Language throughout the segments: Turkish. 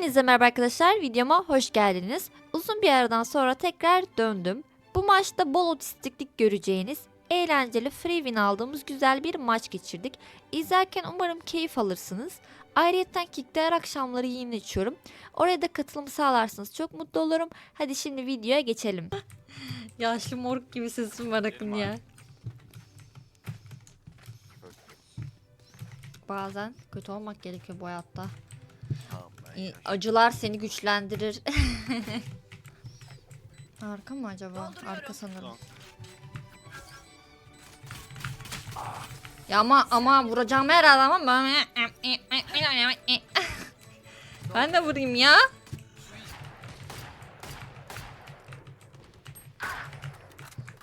Hepinize merhaba arkadaşlar. Videoma hoş geldiniz. Uzun bir aradan sonra tekrar döndüm. Bu maçta bol otistiklik göreceğiniz eğlenceli free win aldığımız güzel bir maç geçirdik. İzlerken umarım keyif alırsınız. Ayrıyeten Kick'te akşamları yayın açıyorum. Oraya da katılım sağlarsanız çok mutlu olurum. Hadi şimdi videoya geçelim. Yaşlı moruk gibi sesim var akın ya. Bazen kötü olmak gerekiyor bu hayatta. Acılar seni güçlendirir. Arka mı acaba? Arka sanırım. Ya ama ama vuracağım herhalde ama ben de vurayım ya.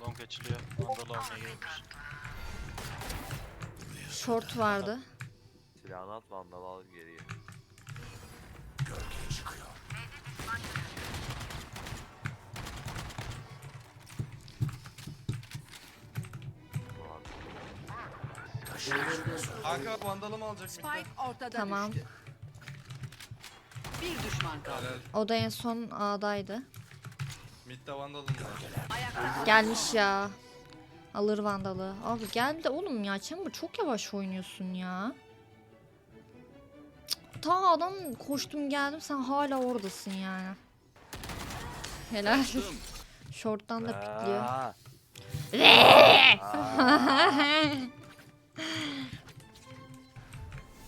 Long açılıyor. Vandal almaya gelmiş. Short vardı. Silahını at vandal al geriye. Kanka bak vandalımı alacak Spike ortada Tamam. düştü. Bir düşman kaldı. Helal. O da en son A'daydı. Midde vandalım var. Ayakta Gelmiş ya. Alır vandalı. Abi gel de oğlum ya Chamber çok yavaş oynuyorsun ya. Cık, Ta adam koştum geldim sen hala oradasın yani. Helal. Short'tan da pikliyor. Aa,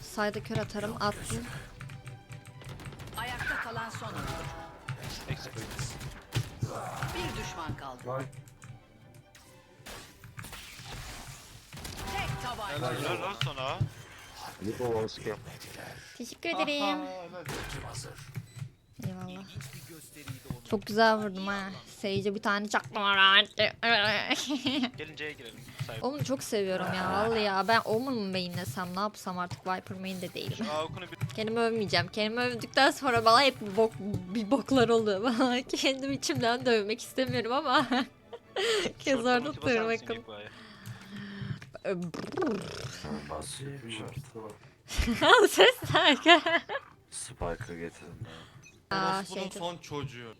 Sayda kör atarım attım. ayakta kalan son oyuncu. Bir düşman kaldı. Tek tabanca. Helal lan sana. Teşekkür ederim. Aha, helal. Eyvallah. Çok güzel vurdum ha. Sage'e bir tane çaktım. Gelin C'ye girelim. Sayfa. Omun çok seviyorum ya vallahi ya. Ben Omun mu mainlesem ne yapsam artık Viper main de değilim. Şu Aukunu bir Kendimi övmeyeceğim. Kendimi övdükten sonra bana hep bir, bok, bir boklar oluyor. Kendim içimden de övmek istemiyorum ama. Kez orada tırmakım. Gekko'ya? Al ses tak. Spike'ı getirdim ben. Aa Orospu'nun şey son çocuğu.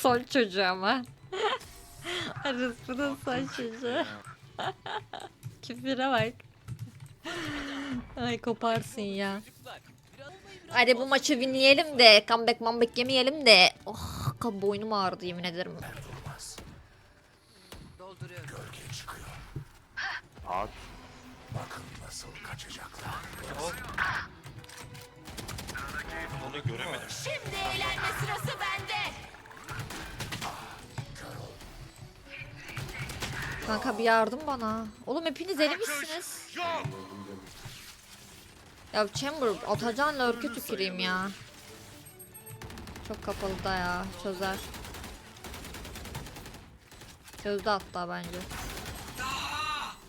son çocuğu ama. Arasının son çocuğu. Küfüre bak. Ay koparsın ya. Hadi bu maçı winleyelim de comeback mambek yemeyelim de. Oh kab boynum ağrıdı yemin ederim. Dolduruyorum. At. Onu göremedim. Şimdi eğlenme sırası bende. Kanka bir yardım bana. Oğlum hepiniz eli misiniz? Ya Chamber atacağın lurk'e tüküreyim ya. Çok kapalı da ya çözer. Çözdü hatta bence.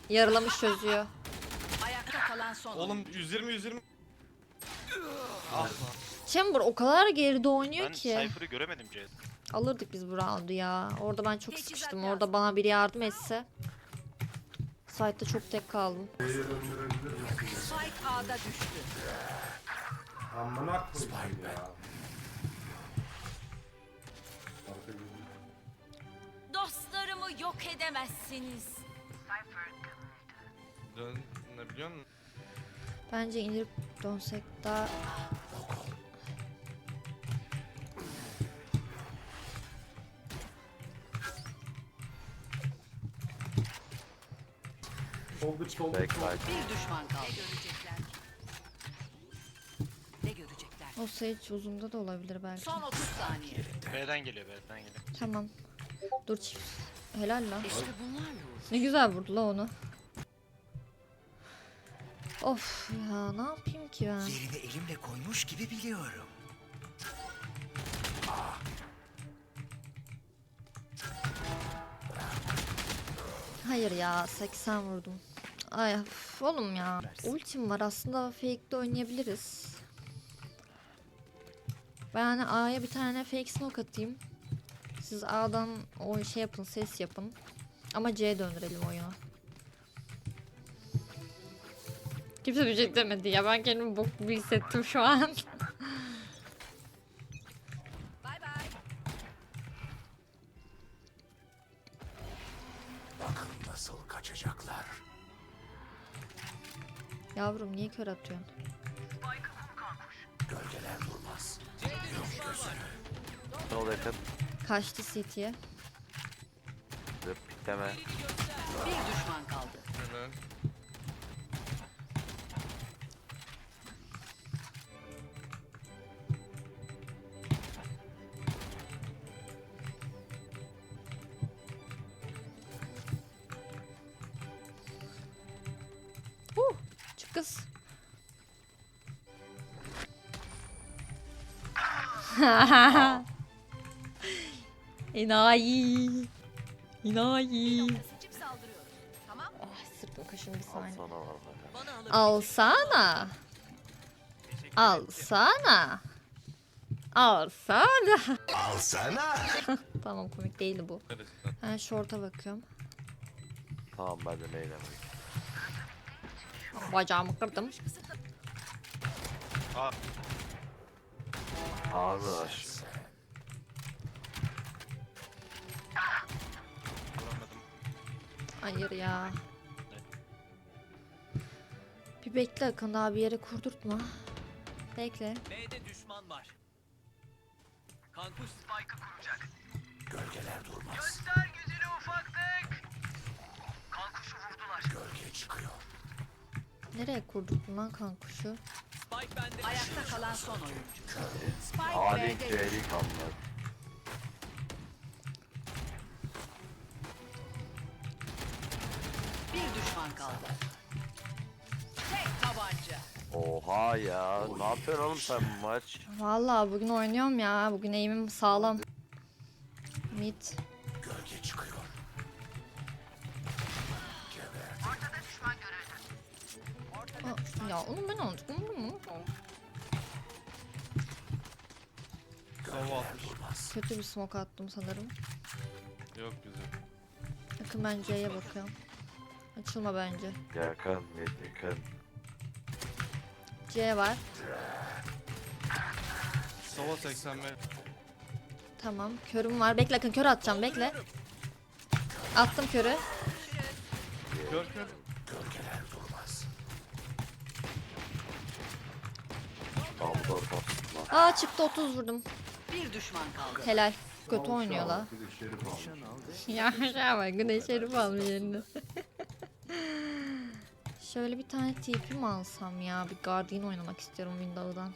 Yarılamış çözüyor. Ayakta kalan son oyuncu. Oğlum 120 120. Ah. Chamber o kadar geride oynuyor Ben ki. Cypher'ı göremedim C'de. Alırdık biz bu roundu ya. Orada ben çok sıkıştım. Orada bana biri yardım etse. Site'da çok tek kaldım. Spike A'da düştü. Amına koyayım ya. Dostlarımı yok edemezsiniz. Dön ne biliyor musun? Bence indirip dönsek daha... Soldu. Backside. Bir düşman kaldı. Ne görecekler? Ne görecekler? O Sage uzunda da olabilir belki. Son 30 saniye. B'den geliyor B'den geliyor. Tamam. Dur çift. Helal lan. İşte bunlarla. Ne güzel vurdu la onu. Of ya ne yapayım ki ben? Yerini elimle koymuş gibi biliyorum. Hayır ya 80 vurdum. Ay üf, oğlum ya. Ultim var aslında fake'de oynayabiliriz. Ben A'ya bir tane fake smoke atayım. Siz A'dan o şey yapın ses yapın. Ama C'ye döndürelim oyunu. Kimse bir şey demedi ya ben kendimi bok gibi hissettim şu an. Yavrum niye kör atıyorsun? Gölgeler durmaz. Sol yakın. Kaçtı City'ye. Zıp pikleme. Bir düşman kaldı. Helal. Kız. İnayi. İnayi. Seçip saldırıyorum. Tamam. Ah sırtım kaşındı bir Al saniye. Alsana. Alsana. Alsana. Alsana! tamam komik değildi bu. Ben şorta bakıyorum. Tamam ben de neyle Bacağımı kırdım. Aa, vuramadım. Hayır ya. Bir bekle Akın daha bir yere kurdurtma. Bekle. B'de düşman var. Kankuş Spike'ı kuracak. Gölgeler durmaz. Göster gücünü ufaklık. Kankuşu vurdular. Gölge çıkıyor. Nereye kurdurttun lan kankuşu? Spike bende. Ayakta kalan son oyuncu. Spike Ali B'de bir düşman kaldı. Tek tabanca. Oha ya. Ne yapıyorsun oğlum sen bu maç? Vallahi bugün oynuyorum ya. Bugün eğimim sağlam. Mid. Gölge çıkıyor. Aa, ya onu ben. Sova atmış. Kötü bir smoke attım sanırım. Yok güzel. Yakın ben C'ye bakıyorum. Açılma bence. Yakın, yakın. C var. Sova 85. Tamam. Körüm var. Bekle Akın kör atacağım. Bekle. Attım körü. Kör kör. Gölgeler durmaz. Aldı ortasına. Aa çıktı 30 vurdum. Bir düşman kaldı. Helal. Kötü oynuyor la. Bir de şerif almış. Ya bak güneş herif almış eline. Şöyle bir tane TP mi alsam ya? Bir Guardian oynamak istiyorum Windows'dan.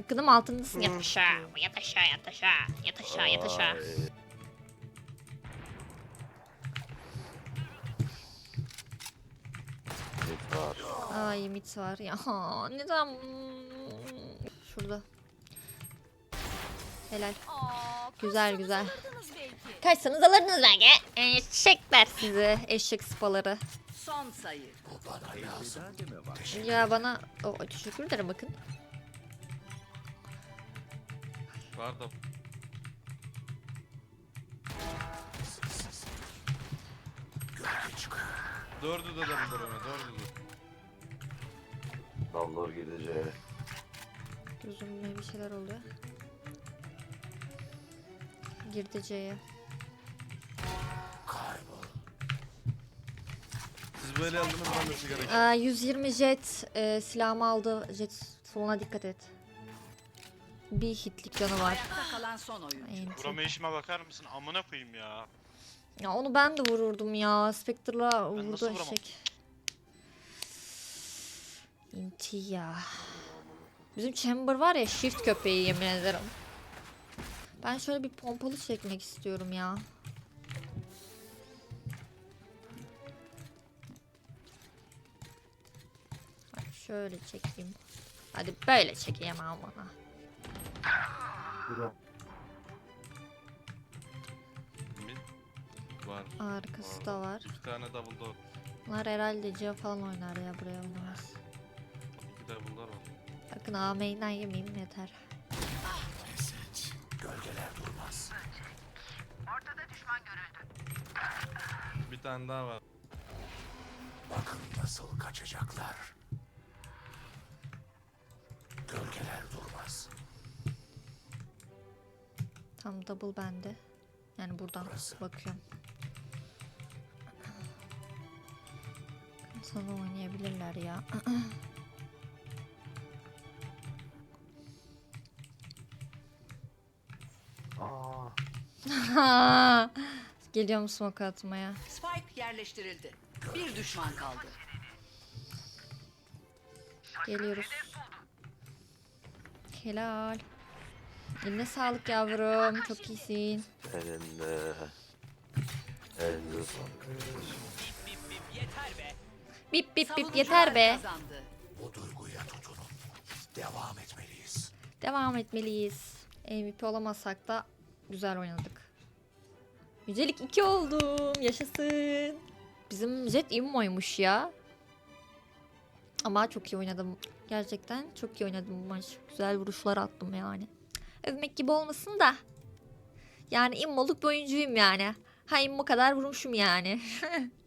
Akınım altındasın. Yat aşağı. Yat aşağı yat aşağı. Yat aşağı yat aşağı. Ay mit var ya. Neden? Şurada. Helal. Aa, Güzel güzel. Kaçsanız alırdınız belki. Eşekler sizi. Eşek spaları. Son sayı. Bu bana lazım. Ya bana... Oh, teşekkür ederim bakın. Çıkıyor. Dördü de Ömer. Dördü de. Dallar gideceği. Gözümde bir şeyler oluyor. Girdi C'ye. Kaybol. Siz böyle aldınız ben de sigara içeyim. Aa, 120 jet e, silahımı aldı. Jet soluna dikkat et. Bir hitlik canı var. Ayakta kalan son oyuncu. Enti. Vurama işime bakar mısın? Amına koyayım ya. Ya onu ben de vururdum ya. Spectre'la Ben vurdu vuramam? eşek. İnti ya. Bizim Chamber var ya shift köpeği yemin ederim. Ben şöyle bir pompalı çekmek istiyorum ya. Şöyle çekeyim. Hadi böyle çekeyim amına. Var. Arkası da var. İki tane double door. Bunlar herhalde C falan oynar ya buraya oynamaz aşkına main'den yemeyeyim yeter. Gölgeler durmaz. Ortada düşman görüldü. Bir tane daha var. Bakın nasıl kaçacaklar. Gölgeler durmaz. Tam double bende. Yani buradan Burası. bakıyorum. Sana oynayabilirler ya. Aa, Geliyorum smoke atmaya. Spike yerleştirildi. Bir düşman kaldı. Geliyoruz. Helal. Eline sağlık yavrum. Çok iyisin. elinde. Elinde. Bip bip yeter be. Bip bip yeter be. Kazandı. Bu duyguya tutunun. Devam etmeliyiz. Devam etmeliyiz. MVP olamazsak da güzel oynadık. Yücelik 2 oldum. Yaşasın. Bizim Jet immoymuş ya. Ama çok iyi oynadım. Gerçekten çok iyi oynadım bu maç. Güzel vuruşlar attım yani. Övmek gibi olmasın da. Yani immoluk bir oyuncuyum yani. Ha immo kadar vurmuşum yani.